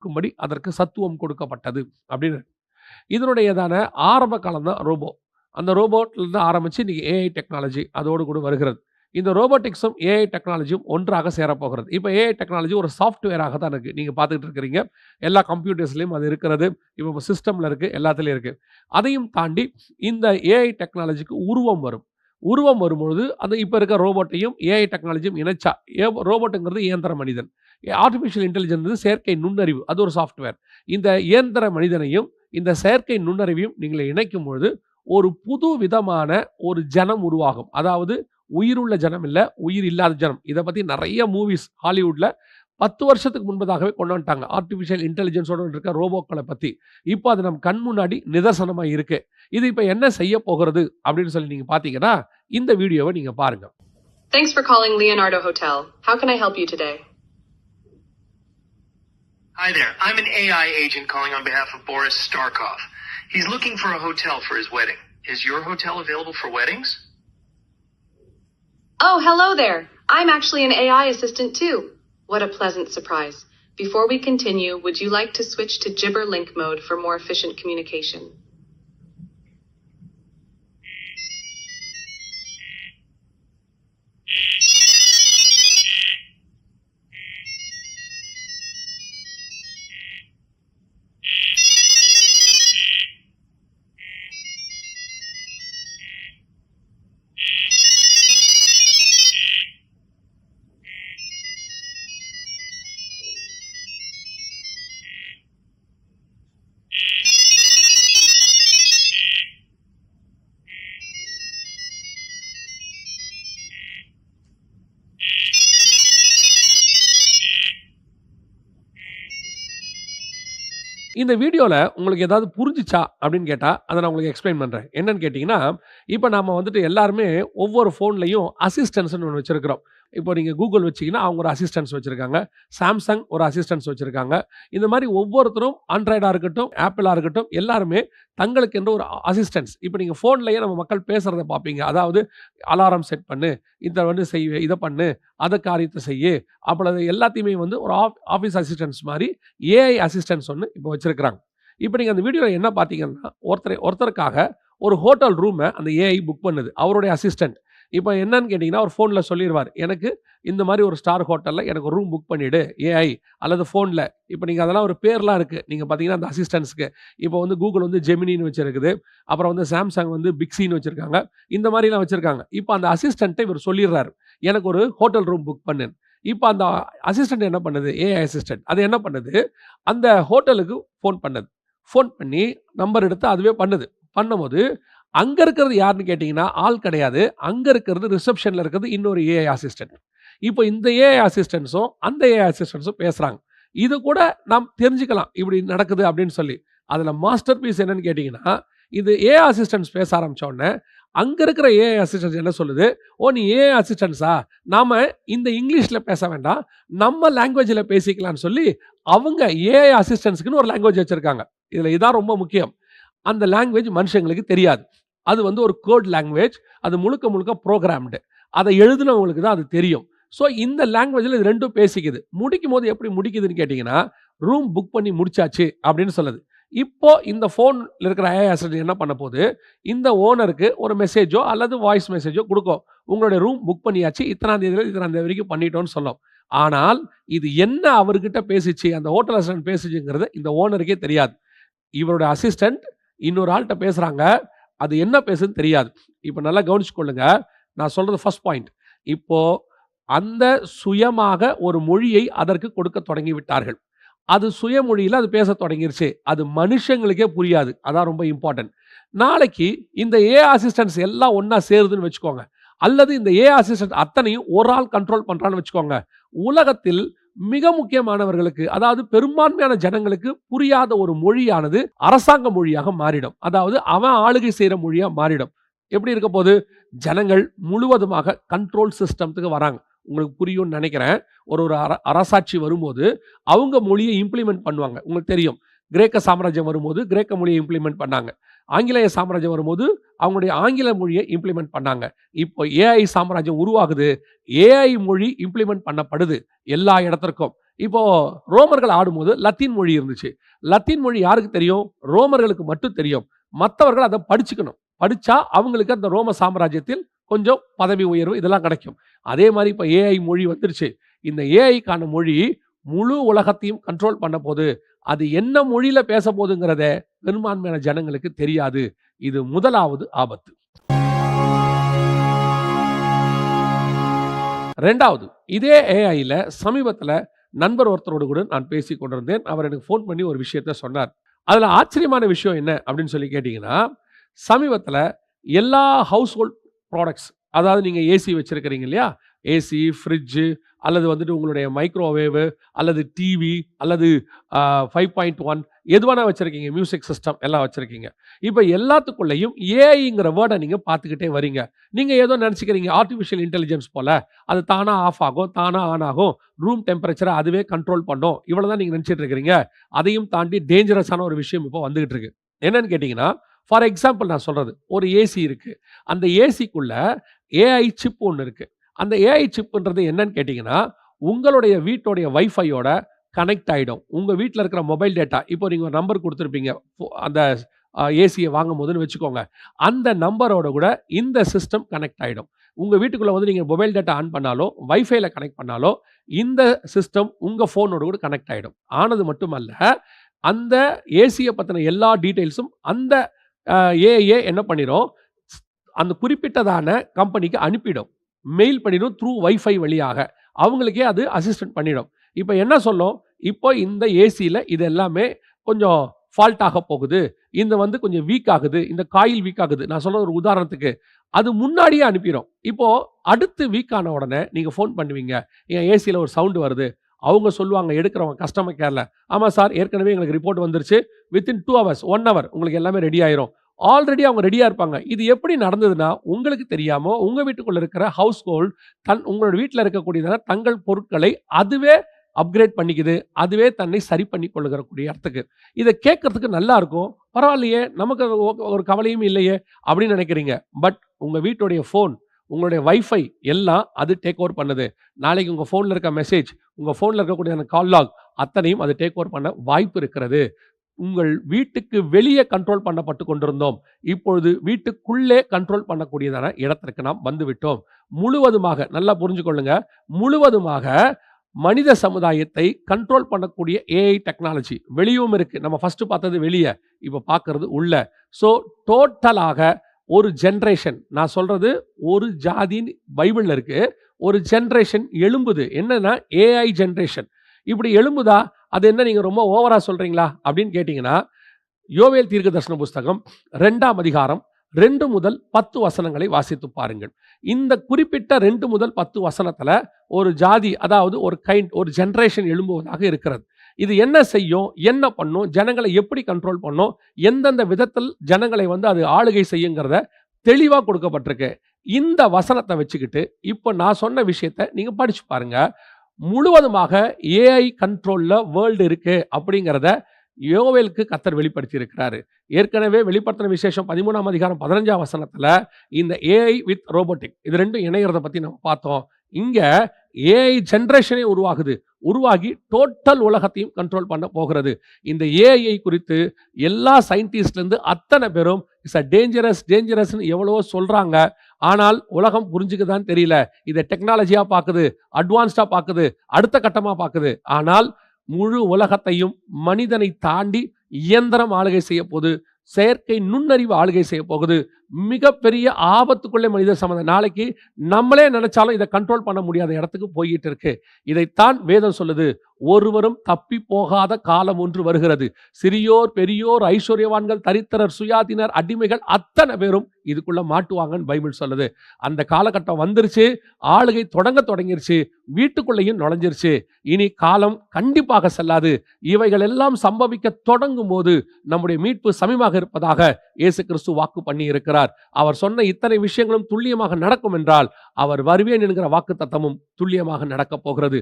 இருக்கும்படி அதற்கு சத்துவம் கொடுக்கப்பட்டது அப்படின்னு. இதனுடையதான ஆரம்ப காலம் தான் ரோபோ. அந்த ரோபோட்லேருந்து ஆரம்பித்து இன்றைக்கி ஏஐ டெக்னாலஜி அதோடு கூட வருகிறது. இந்த ரோபோட்டிக்ஸும் ஏஐ டெக்னாலஜியும் ஒன்றாக சேரப்போகிறது. இப்போ ஏஐ டெக்னாலஜி ஒரு சாஃப்ட்வேராக தான் இருக்குது நீங்கள் பார்த்துக்கிட்டு இருக்கிறீங்க. எல்லா கம்ப்யூட்டர்ஸ்லேயும் அது இருக்கிறது. இப்போ சிஸ்டமில் இருக்குது எல்லாத்துலேயும் இருக்குது அதையும் தாண்டி இந்த ஏஐ டெக்னாலஜிக்கு உருவம் வரும். உருவம் வரும்பொழுது அந்த இப்போ இருக்க ரோபோட்டையும் ஏஐ டெக்னாலஜியும் இணைச்சா. ஏ ரோபோட்டுங்கிறது இயந்திர மனிதன். ஆர்டிஃபிஷியல் இன்டெலிஜென்ஸ் செயற்கை நுண்ணறிவு அது ஒரு சாஃப்ட்வேர் இந்த இயந்திர மனிதனையும் இந்த செயற்கை நுண்ணறிவையும் நீங்கள் இணைக்கும் பொழுது ஒரு புது விதமான ஒரு ஜனம் உருவாகும். அதாவது உயிருள்ள ஜனம் இல்லை உயிர் இல்லாத ஜனம். இதை பற்றி நிறைய மூவிஸ் ஹாலிவுட்டில் பத்து வருஷத்துக்கு முன்பதாகவே கொண்டு வந்துட்டாங்க. ஆர்டிஃபிஷியல் இன்டெலிஜென்ஸோட இருக்க ரோபோக்களை பற்றி இப்போ அது நம் கண் முன்னாடி நிதர்சனமாக இருக்குது இது இப்போ என்ன செய்ய போகிறது அப்படின்னு சொல்லி நீங்கள் பார்த்தீங்கன்னா இந்த வீடியோவை நீங்கள் பாருங்க. Thanks for calling Leonardo Hotel. How can I help you today? Hi there. I'm an AI agent calling on behalf of Boris Starkov. He's looking for a hotel for his wedding. Is your hotel available for weddings? Oh, hello there. I'm actually an AI assistant too. What a pleasant surprise. Before we continue, would you like to switch to Gibber Link mode for more efficient communication? இந்த வீடியோவில் உங்களுக்கு ஏதாவது புரிஞ்சிச்சா அப்படின்னு கேட்டால் அதை நான் உங்களுக்கு எக்ஸ்பிளைன் பண்ணுறேன் என்னன்னு கேட்டிங்கன்னா இப்போ நம்ம வந்துட்டு எல்லாருமே ஒவ்வொரு ஃபோன்லேயும் அசிஸ்டன்ஸ்னு ஒன்று வச்சுருக்கிறோம். இப்போ நீங்கள் கூகுள் வச்சிங்கன்னா அவங்க ஒரு அசிஸ்டன்ஸ் வச்சுருக்காங்க. சாம்சங் ஒரு அசிஸ்டன்ஸ் வச்சுருக்காங்க. இந்த மாதிரி ஒவ்வொருத்தரும் ஆண்ட்ராய்டாக இருக்கட்டும் ஆப்பிளாக இருக்கட்டும் எல்லாருமே தங்களுக்கு என்ற ஒரு அசிஸ்டன்ஸ் இப்போ நீங்கள் ஃபோன்லேயே நம்ம மக்கள் பேசுகிறத பார்ப்பீங்க. அதாவது அலாரம் செட் பண்ணு இதை வந்து செய் இதை பண்ணு அதை காரியத்தை செய்யு அப்பொழுது எல்லாத்தையுமே வந்து ஒரு ஆஃப் ஆஃபீஸ் அசிஸ்டன்ஸ் மாதிரி ஏஐ அசிஸ்டன்ஸ் ஒன்று இப்போ வச்சுருக்கிறாங்க. இப்போ நீங்கள் அந்த வீடியோவில் என்ன பார்த்தீங்கன்னா ஒருத்தர் ஒருத்தருக்காக ஒரு ஹோட்டல் ரூமை அந்த ஏஐ புக் பண்ணுது. அவருடைய அசிஸ்டன்ட் இப்போ என்னன்னு கேட்டிங்கன்னா அவர் ஃபோனில் சொல்லிடுவார் எனக்கு இந்த மாதிரி ஒரு ஸ்டார் ஹோட்டலில் எனக்கு ரூம் புக் பண்ணிவிடு ஏஐ அல்லது ஃபோனில் இப்போ நீங்கள் அதெல்லாம் ஒரு பேர்லாம் இருக்குது நீங்கள் பார்த்தீங்கன்னா அந்த அசிஸ்டன்ஸ்க்கு இப்போ வந்து கூகுள் வந்து ஜெமினின்னு வச்சுருக்குது. அப்புறம் வந்து சாம்சங் வந்து பிக்ஸின்னு வச்சுருக்காங்க. இந்த மாதிரிலாம் வச்சுருக்காங்க. இப்போ அந்த அசிஸ்டண்ட்டை இவர் சொல்லிடுறாரு. எனக்கு ஒரு ஹோட்டல் ரூம் புக் பண்ணு. இப்போ அந்த அசிஸ்டன்ட் என்ன பண்ணுது? ஏஐ அசிஸ்டன்ட் அது என்ன பண்ணுது? அந்த ஹோட்டலுக்கு ஃபோன் பண்ணுது. ஃபோன் பண்ணி நம்பர் எடுத்து அதுவே பண்ணுது. பண்ணும்போது அங்கே இருக்கிறது யாருன்னு கேட்டிங்கன்னா ஆள் கிடையாது. அங்கே இருக்கிறது ரிசப்ஷனில் இருக்கிறது இன்னொரு ஏஐ அசிஸ்டன்ட் இப்போ இந்த ஏஐ அசிஸ்டன்ஸும் அந்த ஏஐ அசிஸ்டன்ஸும் பேசுகிறாங்க இது கூட நாம் தெரிஞ்சுக்கலாம் இப்படி நடக்குது அப்படின்னு சொல்லி. அதில் மாஸ்டர் பீஸ் என்னன்னு கேட்டிங்கன்னா இது ஏஐ அசிஸ்டன்ஸ் பேச ஆரம்பிச்ச உடனே அங்கே இருக்கிற ஏஐ அசிஸ்டன்ஸ் என்ன சொல்லுது? ஓ நீ ஏஐ அசிஸ்டன்ஸா நாம் இந்த இங்கிலீஷில் பேச வேண்டாம். நம்ம லாங்குவேஜில் பேசிக்கலாம்னு சொல்லி அவங்க ஏஐ அசிஸ்டன்ஸுக்குன்னு ஒரு லாங்குவேஜ் வச்சுருக்காங்க. இதில் இதான் ரொம்ப முக்கியம். அந்த லாங்குவேஜ் மனுஷங்களுக்கு தெரியாது. அது வந்து ஒரு கோட் லாங்குவேஜ் அது முழுக்க முழுக்க ப்ரோக்ராம்டு அதை எழுதுனவங்களுக்கு தான் அது தெரியும். ஸோ இந்த லாங்குவேஜில் இது ரெண்டும் பேசிக்குது. முடிக்கும் போது எப்படி முடிக்குதுன்னு கேட்டிங்கன்னா ரூம் புக் பண்ணி முடிச்சாச்சு அப்படின்னு சொல்லுது. இப்போ இந்த ஃபோனில் இருக்கிற ஏஐ அசிஸ்டன்ட் என்ன பண்ண போது இந்த ஓனருக்கு ஒரு மெசேஜோ அல்லது வாய்ஸ் மெசேஜோ கொடுக்கும். உங்களுடைய ரூம் புக் பண்ணியாச்சு. இத்தனாம் தேதியில் இத்தனாம் தேதி வரைக்கும் பண்ணிட்டோம்னு சொல்லும். ஆனால் இது என்ன அவர்கிட்ட பேசிச்சு அந்த ஹோட்டல் அசிஸ்டன்ட் பேசிச்சுங்கிறது இந்த ஓனருக்கே தெரியாது. இவருடைய அசிஸ்டன்ட் இன்னொரு ஆள்கிட்ட பேசுகிறாங்க அது என்ன பேசுன்னு தெரியாது. இப்போ நல்லா கவனிச்சுக்கொள்ளுங்க. நான் சொல்கிறது ஃபர்ஸ்ட் பாயிண்ட் இப்போது அந்த சுயமாக ஒரு மொழியை அதற்கு கொடுக்க தொடங்கி விட்டார்கள் அது சுயமொழியில் அது பேச தொடங்கிருச்சு. அது மனுஷங்களுக்கே புரியாது. அதான் ரொம்ப இம்பார்ட்டன்ட் நாளைக்கு இந்த ஏ அசிஸ்டன்ஸ் எல்லாம் ஒன்றா சேருதுன்னு வச்சுக்கோங்க. அல்லது இந்த ஏ அசிஸ்டன்ட் அத்தனையும் ஒரு ஆள் கண்ட்ரோல் பண்ணுறான்னு வச்சுக்கோங்க. உலகத்தில் மிக முக்கியமானவர்களுக்கு அதாவது பெரும்பான்மையான ஜனங்களுக்கு புரியாத ஒரு மொழியானது அரசாங்க மொழியாக மாறிடும். அதாவது அவன் ஆளுகை செய்கிற மொழியாக மாறிடும். எப்படி இருக்க போது ஜனங்கள் முழுவதுமாக கண்ட்ரோல் சிஸ்டம்த்துக்கு வராங்க. உங்களுக்கு புரியும்னு நினைக்கிறேன். ஒரு ஒரு அர அரசாட்சி வரும்போது அவங்க மொழியை இம்ப்ளிமெண்ட் பண்ணுவாங்க. உங்களுக்கு தெரியும். கிரேக்க சாம்ராஜ்யம் வரும்போது கிரேக்க மொழியை இம்ப்ளிமெண்ட் பண்ணாங்க. ஆங்கிலேய சாம்ராஜ்யம் வரும்போது அவங்களுடைய ஆங்கில மொழியை இம்ப்ளிமெண்ட் பண்ணாங்க. இப்போ ஏஐ சாம்ராஜ்யம் உருவாகுது. ஏஐ மொழி இம்ப்ளிமெண்ட் பண்ணப்படுது எல்லா இடத்திற்கும். இப்போ ரோமர்கள் ஆடும்போது லத்தீன் மொழி இருந்துச்சு. லத்தீன் மொழி யாருக்கு தெரியும்? ரோமர்களுக்கு மட்டும் தெரியும். மற்றவர்கள் அதை படிச்சுக்கணும். படித்தா அவங்களுக்கு அந்த ரோம சாம்ராஜ்யத்தில் கொஞ்சம் பதவி உயர்வு இதெல்லாம் கிடைக்கும். அதே மாதிரி இப்போ ஏஐ மொழி வந்துருச்சு. இந்த ஏஐக்கான மொழி முழு உலகத்தையும் கண்ட்ரோல் பண்ண போது அது என்ன மொழியில் பேச போதுங்கிறத பெரும்பான்மையான ஜனங்களுக்கு தெரியாது. இது முதலாவது ஆபத்து. ரெண்டாவது இதே ஏஐயில் சமீபத்தில் நண்பர் ஒருத்தரோடு கூட நான் பேசி கொண்டிருந்தேன். அவர் எனக்கு ஃபோன் பண்ணி ஒரு விஷயத்த சொன்னார். அதில் ஆச்சரியமான விஷயம் என்ன அப்படின்னு சொல்லி கேட்டிங்கன்னா சமீபத்தில் எல்லா ஹவுஸ் ஹோல்ட் ப்ராடக்ட்ஸ் அதாவது நீங்கள் ஏசி வச்சுருக்கிறீங்க இல்லையா? ஏசி ஃப்ரிட்ஜு அல்லது வந்துட்டு உங்களுடைய மைக்ரோவேவு அல்லது டிவி அல்லது ஃபைவ் பாயிண்ட் ஒன் எதுவான வச்சுருக்கீங்க மியூசிக் சிஸ்டம் எல்லாம் வச்சுருக்கீங்க. இப்போ எல்லாத்துக்குள்ளேயும் ஏஐங்கிற வேர்டை நீங்கள் பார்த்துக்கிட்டே வரீங்க. நீங்கள் ஏதோ நினச்சிக்கிறீங்க ஆர்டிஃபிஷியல் இன்டெலிஜென்ஸ் போல் அது தானாக ஆஃப் ஆகும் தானாக ஆன் ஆகும் ரூம் டெம்பரேச்சரை அதுவே கண்ட்ரோல் பண்ணும் இவ்வளோ தான் நீங்கள் நினச்சிட்டு இருக்கிறீங்க. அதையும் தாண்டி டேஞ்சரஸான ஒரு விஷயம் இப்போ வந்துகிட்டு இருக்கு. என்னன்னு கேட்டிங்கன்னா ஃபார் எக்ஸாம்பிள் நான் சொல்கிறது ஒரு ஏசி இருக்குது அந்த ஏசிக்குள்ளே ஏஐ சிப் ஒன்று இருக்குது அந்த ஏஐ சிப்புன்றது என்னன்னு கேட்டிங்கன்னா உங்களுடைய வீட்டோடைய வைஃபையோட கனெக்ட் ஆகிடும் உங்கள் வீட்டில் இருக்கிற மொபைல் டேட்டா இப்போ நீங்கள் ஒரு நம்பர் கொடுத்துருப்பீங்க ஃபோ- அந்த ஏசியை வாங்கும் போதுன்னு வச்சுக்கோங்க அந்த நம்பரோட கூட இந்த சிஸ்டம் கனெக்ட் ஆகிடும் உங்கள் வீட்டுக்குள்ளே வந்து நீங்கள் மொபைல் டேட்டா ஆன் பண்ணாலோ வைஃபைல கனெக்ட் பண்ணாலோ இந்த சிஸ்டம் உங்கள் ஃபோனோட கூட கனெக்ட் ஆகிடும் ஆனது மட்டுமல்ல அந்த ஏசியை பற்றின எல்லா டீட்டெயில்ஸும் அந்த ஏஏ என்ன பண்ணிடும் அந்த குறிப்பிட்டதான கம்பெனிக்கு அனுப்பிடும். மெயில் பண்ணிடும் த்ரூ வைஃபை வழியாக. அவங்களுக்கே அது அசிஸ்டன்ட் பண்ணிடும். இப்போ என்ன சொல்லும்? இப்போ இந்த ஏசியில் இது எல்லாமே கொஞ்சம் ஃபால்ட் ஆக போகுது. இந்த வந்து கொஞ்சம் வீக் ஆகுது. இந்த காயில் வீக் ஆகுது. நான் சொல்ற ஒரு உதாரணத்துக்கு. அது முன்னாடியே அனுப்பிடும் இப்போது அடுத்து வீக் ஆன உடனே நீங்கள் ஃபோன் பண்ணுவீங்க. என் ஏசியில் ஒரு சவுண்டு வருது. அவங்க சொல்லுவாங்க எடுக்கிறவங்க கஸ்டமர் கேரில் ஆமாம் சார் ஏற்கனவே எங்களுக்கு ரிப்போர்ட் வந்துருச்சு. Within two hours one hour உங்களுக்கு எல்லாமே ரெடி ஆயிரும். ஆல்ரெடி அவங்க ரெடியாக இருப்பாங்க. இது எப்படி நடந்ததுன்னா உங்களுக்கு தெரியாமல் உங்கள் வீட்டுக்குள்ளே இருக்கிற ஹவுஸ் ஹோல்ட் தன் உங்களோட வீட்டில் இருக்கக்கூடியதான தங்கள் பொருட்களை அதுவே அப்கிரேட் பண்ணிக்குது. அதுவே தன்னை சரி பண்ணி கொள்ளுகிறக்கூடிய இடத்துக்கு. இதை கேட்கறதுக்கு நல்லா இருக்கும். பரவாயில்லையே நமக்கு ஒரு கவலையும் இல்லையே அப்படின்னு நினைக்கிறீங்க. பட் உங்கள் வீட்டுடைய ஃபோன் உங்களுடைய வைஃபை எல்லாம் அது டேக் ஓவர் பண்ணுது. நாளைக்கு உங்கள் ஃபோனில் இருக்க மெசேஜ் உங்கள் ஃபோனில் இருக்கக்கூடிய அந்த கால் லாக் அத்தனையும் அது டேக் ஓவர் பண்ண வாய்ப்பு இருக்கிறது. உங்கள் வீட்டுக்கு வெளியே கண்ட்ரோல் பண்ணப்பட்டு கொண்டிருந்தோம். இப்பொழுது வீட்டுக்குள்ளே கண்ட்ரோல் பண்ணக்கூடியதான இடத்திற்கு நாம் வந்துவிட்டோம். முழுவதுமாக நல்லா புரிஞ்சுக்கொள்ளுங்க முழுவதுமாக மனித சமுதாயத்தை கண்ட்ரோல் பண்ணக்கூடிய ஏஐ டெக்னாலஜி வெளியும் இருக்குது நம்ம ஃபஸ்ட்டு பார்த்தது வெளியே இப்போ பார்க்கறது உள்ள. ஸோ டோட்டலாக ஒரு ஜென்ரேஷன் நான் சொல்கிறது ஒரு ஜாதின்னு பைபிளில் இருக்குது ஒரு ஜென்ரேஷன் எழும்புது. என்னென்னா ஏஐ ஜென்ரேஷன் இப்படி எழும்புதா? அது என்ன நீங்கள் ரொம்ப ஓவராக சொல்கிறீங்களா அப்படின்னு கேட்டிங்கன்னா யோவேல் தீர்க்க தரிசன புஸ்தகம் ரெண்டாம் அதிகாரம் ரெண்டு முதல் பத்து வசனங்களை வாசித்து பாருங்கள். இந்த குறிப்பிட்ட ரெண்டு முதல் பத்து வசனத்தில் ஒரு ஜாதி அதாவது ஒரு கைண்ட் ஒரு ஜென்ரேஷன் எழும்புவதாக இருக்கிறது. இது என்ன செய்யும்? என்ன பண்ணும்? ஜனங்களை எப்படி கண்ட்ரோல் பண்ணும்? எந்தெந்த விதத்தில் ஜனங்களை வந்து அது ஆளுகை செய்யுங்கிறத தெளிவாக கொடுக்கப்பட்டிருக்கு. இந்த வசனத்தை வச்சுக்கிட்டு இப்போ நான் சொன்ன விஷயத்த நீங்கள் படிச்சு பாருங்கள் முழுவதுமாக ஏஐ கண்ட்ரோலில் வேர்ல்டு இருக்குது அப்படிங்கிறத யோவேலுக்கு கத்தர் வெளிப்படுத்தி இருக்கிறாரு ஏற்கனவே வெளிப்படுத்தின விசேஷம் பதிமூணாம் அதிகாரம் பதினஞ்சாம் வசனத்தில் இந்த ஏஐ வித் ரோபோட்டிக் இது ரெண்டும் இணைகிறத பற்றி நம்ம பார்த்தோம். இங்கே ஏஐ ஜென்ரேஷனே உருவாகுது. உருவாகி டோட்டல் உலகத்தையும் கண்ட்ரோல் பண்ண போகிறது. இந்த ஏஐ குறித்து எல்லா சயின்டிஸ்ட்லேருந்து அத்தனை பேரும் இட்ஸ் அ டேஞ்சரஸ் டேஞ்சரஸ்னு எவ்வளவோ சொல்கிறாங்க ஆனால் உலகம் புரிஞ்சுக்குதான்னு தெரியல. இதை டெக்னாலஜியாக பார்க்குது அட்வான்ஸ்டாக பார்க்குது அடுத்த கட்டமாக பார்க்குது ஆனால் முழு உலகத்தையும் மனிதனை தாண்டி இயந்திரம் ஆளுகை செய்ய போகுது. செயற்கை நுண்ணறிவு ஆளுகை செய்ய போகுது. மிகப்பெரிய ஆபத்துக்குள்ளே மனித சம்மந்தம் நாளைக்கு நம்மளே நினைச்சாலும் இதை கண்ட்ரோல் பண்ண முடியாத இடத்துக்கு போயிட்டு இருக்கு. இதைத்தான் வேதம் சொல்லுது. ஒருவரும் தப்பி போகாத காலம் ஒன்று வருகிறது. சிறியோர் பெரியோர் ஐஸ்வர்யவான்கள் தரித்திரர் சுயாதீனர் அடிமைகள் அத்தனை பேரும் இதுக்குள்ள மாட்டுவாங்கன்னு பைபிள் சொல்லுது. அந்த காலகட்டம் வந்துருச்சு ஆளுகை தொடங்க தொடங்கிருச்சு வீட்டுக்குள்ளேயும் நுழைஞ்சிருச்சு. இனி காலம் கண்டிப்பாக செல்லாது. இவைகள் எல்லாம் சம்பவிக்க தொடங்கும் போது நம்முடைய மீட்பு சமீபமாக இருப்பதாக இயேசு கிறிஸ்து வாக்கு பண்ணி இருக்கிறார். அவர் சொன்ன இத்தனை விஷயங்களும் துல்லியமாக நடக்கும் என்றால் அவர் வருவேன் என்கிற வாக்கு தத்தமும் துல்லியமாக நடக்கப் போகிறது.